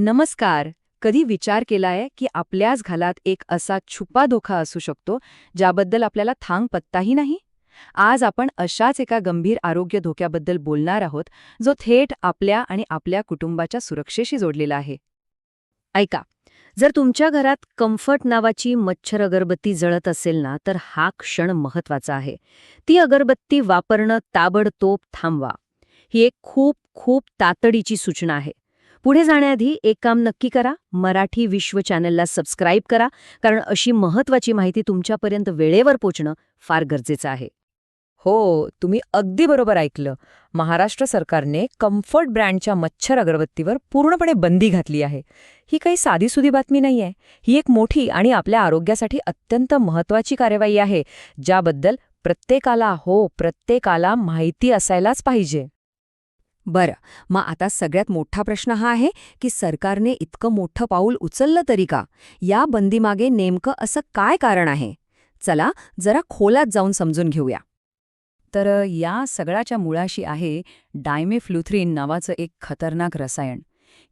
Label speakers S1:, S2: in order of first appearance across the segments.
S1: नमस्कार. कधी विचार केलाय की आपल्याच घालात एक असा छुपा धोका असू शकतो ज्याबद्दल आपल्याला थांग पत्ताही नाही? आज आपण अशाच एका गंभीर आरोग्य धोक्याबद्दल बोलणार आहोत जो थेट आपल्या आणि आपल्या कुटुंबाच्या सुरक्षेशी जोडलेला आहे.
S2: ऐका. जर तुमच्या घरात कम्फर्ट नावाची मच्छर अगरबत्ती जळत असेल ना तर हा क्षण महत्त्वाचा आहे. ती अगरबत्ती वापरणं ताबडतोब थांबवा. ही एक खूप खूप तातडीची सूचना आहे. पुढे जाण्याआधी एक काम नक्की करा मराठी विश्व चॅनलला सबस्क्राईब करा कारण अशी महत्वाची माहिती तुमच्यापर्यंत वेळेवर पोचणं फार गरजेचं आहे.
S3: हो तुम्ही अगदी बरोबर ऐकलं. महाराष्ट्र सरकारने कम्फर्ट ब्रँडच्या मच्छर अगरबत्तीवर पूर्णपणे बंदी घातली आहे. ही काही साधीसुधी बातमी नाहीये. ही एक मोठी आणि आपल्या आरोग्यासाठी अत्यंत महत्वाची कार्यवाही आहे ज्याबद्दल प्रत्येकाला हो प्रत्येकाला माहिती असायलाच पाहिजे.
S1: बरं मग आता सगळ्यात मोठा प्रश्न हा आहे की सरकारने इतकं मोठं पाऊल उचललं तरी का? या बंदीमागे नेमकं असं काय कारण आहे? चला जरा खोलात जाऊन समजून घेऊया. तर या सगळ्याच्या मुळाशी आहे डायमेफ्लुथ्रिन नावाचं एक खतरनाक रसायन.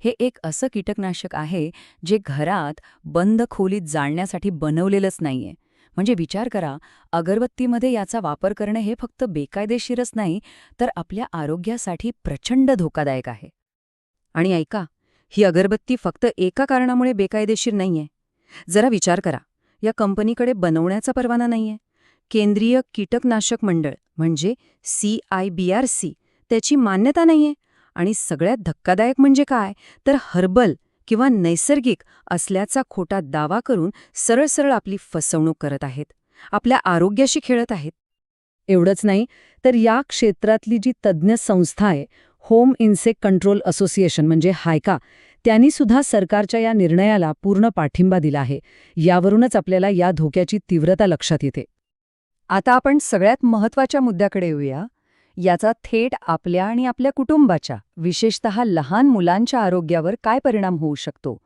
S1: हे एक असं कीटकनाशक आहे जे घरात बंद खोलीत जाळण्यासाठी बनवलेलंच नाहीये. म्हणजे विचार करा अगरबत्तीमध्ये याचा वापर करणे हे फक्त बेकायदेशीरच नाही तर आपल्या आरोग्यासाठी प्रचंड धोकादायक आहे. आणि ऐका ही अगरबत्ती फक्त एका कारणामुळे बेकायदेशीर नाहीये. जरा विचार करा या कंपनीकडे बनवण्याचा परवाना नाहीये. केंद्रीय कीटकनाशक मंडळ म्हणजे C I B R C त्याची मान्यता नाहीये. आणि सगळ्यात धक्कादायक म्हणजे काय? तर हर्बल किंवा नैसर्गिक असल्याचा खोटा दावा करून सरळ सरळ आपली फसवणूक करत आहेत. आपल्या आरोग्याशी खेळत आहेत. एवढंच नाही तर या क्षेत्रातली जी तज्ज्ञ संस्था आहे होम इन्सेक्ट कंट्रोल असोसिएशन म्हणजे हायका त्यांनी सुद्धा सरकारच्या या निर्णयाला पूर्ण पाठिंबा दिला आहे. यावरूनच आपल्याला या धोक्याची तीव्रता लक्षात येते. आता आपण सगळ्यात महत्त्वाच्या मुद्द्याकडे येऊया. याचा थेट आपल्या आणि आपल्या कुटुंबाच्या विशेषत लहान मुलांच्या आरोग्यावर काय परिणाम होऊ शकतो?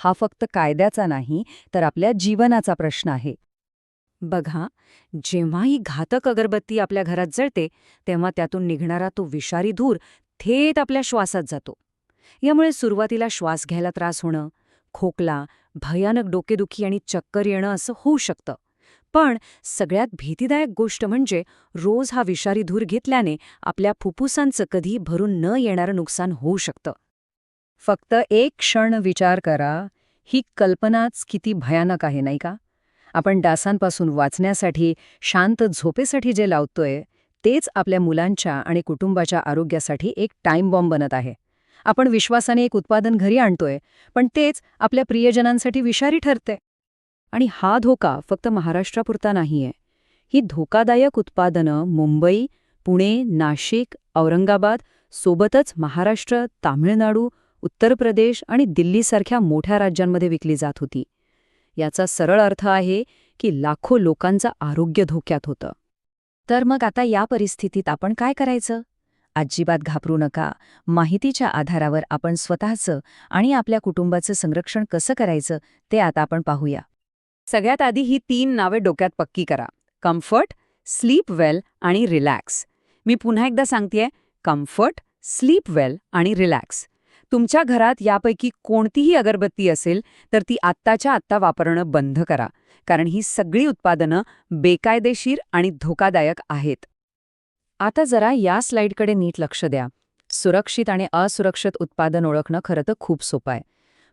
S1: हा फक्त कायद्याचा नाही तर आपल्या जीवनाचा प्रश्न आहे. बघा जेव्हा ही घातक अगरबत्ती आपल्या घरात जळते तेव्हा त्यातून निघणारा तो विषारी धूर थेट आपल्या श्वासात जातो. यामुळे सुरुवातीला श्वास घ्यायला त्रास होणं खोकला भयानक डोकेदुखी आणि चक्कर येणं असं होऊ शकतं. पण सगळ्यात भीतीदायक गोष्ट म्हणजे रोज हा विषारी धूर घेतल्याने आपल्या फुफ्फुसांचं कधी भरून न येणारं नुकसान होऊ शकतं. फक्त एक क्षण विचार करा ही कल्पनाच किती भयानक आहे नाही का? आपण डासांपासून वाचण्यासाठी शांत झोपेसाठी जे लावतोय तेच आपल्या मुलांच्या आणि कुटुंबाच्या आरोग्यासाठी एक टाइम बॉम्ब बनत आहे. आपण विश्वासाने एक उत्पादन घरी आणतोय पण तेच आपल्या प्रियजनांसाठी विषारी ठरते आणि हा धोका फक्त महाराष्ट्रापुरता नाहीये. ही धोकादायक उत्पादनं मुंबई पुणे नाशिक औरंगाबाद सोबतच महाराष्ट्र तामिळनाडू उत्तर प्रदेश आणि दिल्लीसारख्या मोठ्या राज्यांमध्ये विकली जात होती. याचा सरळ अर्थ आहे की लाखो लोकांचं आरोग्य धोक्यात होतं. तर मग आता या परिस्थितीत आपण काय करायचं? अजिबात घाबरू नका. माहितीच्या आधारावर आपण स्वतःचं आणि आपल्या कुटुंबाचं संरक्षण कसं करायचं ते आता आपण पाहूया. सगळ्यात आधी ही तीन नावे डोक्यात पक्की करा. कम्फर्ट स्लीप वेल आणि रिलॅक्स. मी पुन्हा एकदा सांगतेय कम्फर्ट स्लीप वेल आणि रिलॅक्स. तुमच्या घरात यापैकी कोणतीही अगरबत्ती असेल तर ती आत्ताच्या आत्ता वापरणं बंद करा कारण ही सगळी उत्पादनं बेकायदेशीर आणि धोकादायक आहेत. आता जरा या स्लाइडकडे नीट लक्ष द्या. सुरक्षित आणि असुरक्षित उत्पादन ओळखणं खरं तर खूप सोपं आहे.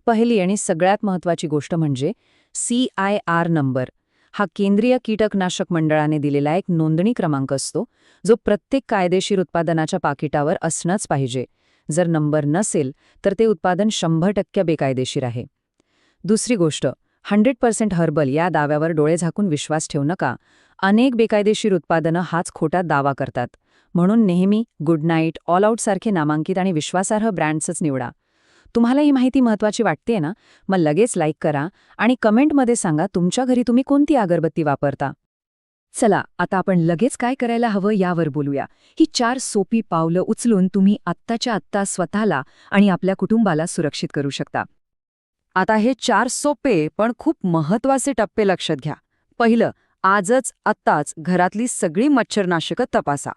S1: पहिली आणि सगळ्यात महत्वाची गोष्ट म्हणजे सी आय आर नंबर. हा केंद्रीय कीटकनाशक मंडळाने दिलेला एक नोंदणी क्रमांक असतो जो प्रत्येक कायदेशीर उत्पादनाच्या पाकिटावर असणंच पाहिजे. जर नंबर नसेल तर ते उत्पादन शंभर टक्के बेकायदेशीर आहे. दुसरी गोष्ट हंड्रेड पर्सेंट हर्बल या दाव्यावर डोळे झाकून विश्वास ठेवू नका. अनेक बेकायदेशीर उत्पादनं हाच खोटा दावा करतात. म्हणून नेहमी गुड नाईट ऑल आऊट सारखे नामांकित आणि विश्वासार्ह ब्रँड्सच निवडा. तुम्हाला ही माहिती महत्वाची वाटते ना? मग लगेच लाईक करा आणि कमेंटमध्ये सांगा तुमच्या घरी तुम्ही कोणती अगरबत्ती वापरता? चला आता आपण लगेच काय करायला हवं यावर बोलूया. ही चार सोपी पावलं उचलून तुम्ही आत्ताच्या आत्ता स्वतःला आणि आपल्या कुटुंबाला सुरक्षित करू शकता. आता हे चार सोपे पण खूप महत्त्वाचे टप्पे लक्षात घ्या. पहिलं आजच आत्ताच घरातली सगळी मच्छरनाशकं तपासा.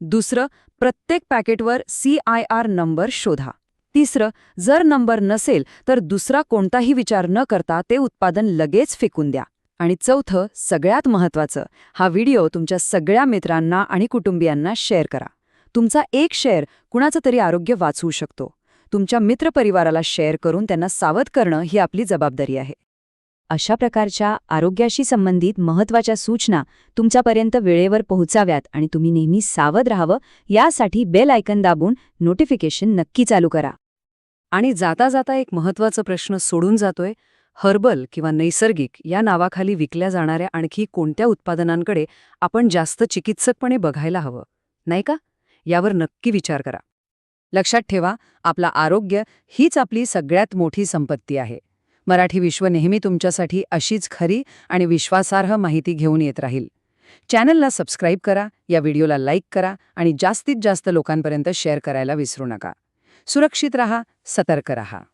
S1: दुसरं प्रत्येक पॅकेटवर सी आय आर नंबर शोधा.
S2: तिसरं जर नंबर नसेल तर दुसरा कोणताही विचार न करता ते उत्पादन लगेच फेकून द्या. आणि चौथं सगळ्यात महत्त्वाचं हा व्हिडिओ तुमच्या सगळ्या मित्रांना आणि कुटुंबियांना शेअर करा. तुमचा एक शेअर कुणाचं तरी आरोग्य वाचवू शकतो. तुमच्या मित्रपरिवाराला शेअर करून त्यांना सावध करणं ही आपली जबाबदारी आहे.
S4: अशा प्रकारच्या आरोग्याशी संबंधित महत्त्वाच्या सूचना तुमच्यापर्यंत वेळेवर पोहोचाव्यात आणि तुम्ही नेहमी सावध राहावं यासाठी बेल आयकन दाबून नोटिफिकेशन नक्की चालू करा.
S2: आणि जाता जाता एक महत्त्वाचा प्रश्न सोडून जातोय हर्बल किंवा नैसर्गिक या नावाखाली विकल्या जाणाऱ्या आणखी कोणत्या उत्पादनांकडे आपण जास्त चिकित्सकपणे बघायला हवं नाही का? यावर नक्की विचार करा. लक्षात ठेवा आपला आरोग्य हीच आपली सगळ्यात मोठी संपत्ती आहे. मराठी विश्व नेहमी तुमच्यासाठी अशीच खरी आणि विश्वासार्ह माहिती घेऊन येत राहील. चॅनलला सबस्क्राईब करा या व्हिडिओला लाईक करा आणि जास्तीत जास्त लोकांपर्यंत शेअर करायला विसरू नका. सुरक्षित रहा सतर्क रहा।